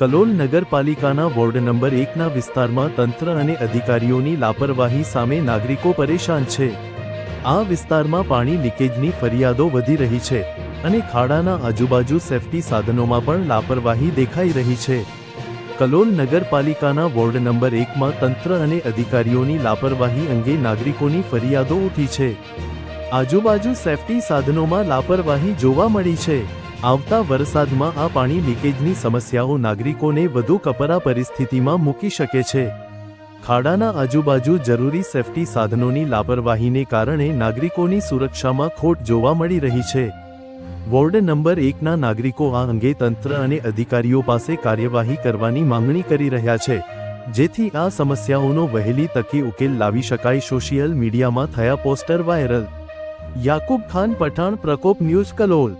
કલોલ નગરપાલિકાના ward number એકના વિસ્તારમાં તંત્ર અને અધિકારીઓની લાપરવાહી સામે નાગરિકો પરેશાન છે. આ વિસ્તારમાં પાણી લીકેજની ફરિયાદો વધી રહી છે અને ખાડાના આજુબાજુ સેફટી સાધનોમાં પણ લાપરવાહી દેખાઈ રહી છે. કલોલ નગરપાલિકાના વોર્ડ નંબર એકમાં તંત્ર અને અધિકારીઓની લાપરવાહી અંગે નાગરિકોની ફરિયાદો ઉઠી છે. આજુબાજુ સેફટી સાધનોમાં લાપરવાહી જોવા મળી છે. આવતા વરસાદમાં આ પાણી લીકેજની સમસ્યાઓ નાગરિકોને વધુ કપરા પરિસ્થિતિમાં મૂકી શકે છે. ખાડાના આજુબાજુ જરૂરી સેફટી સાધનોની લાપરવાહીને કારણે નાગરિકોની સુરક્ષામાં ખોટ જોવા મળી રહી છે. વોર્ડ નંબર એકના નાગરિકો આ અંગે તંત્ર અને અધિકારીઓ પાસે કાર્યવાહી કરવાની માંગણી કરી રહ્યા છે. જેથી આ સમસ્યાઓનો વહેલી તકે ઉકેલ લાવી શકાય સોશિયલ મીડિયામાં થયા poster viral. Yakub Khan Pathan, Prakop news Kalol.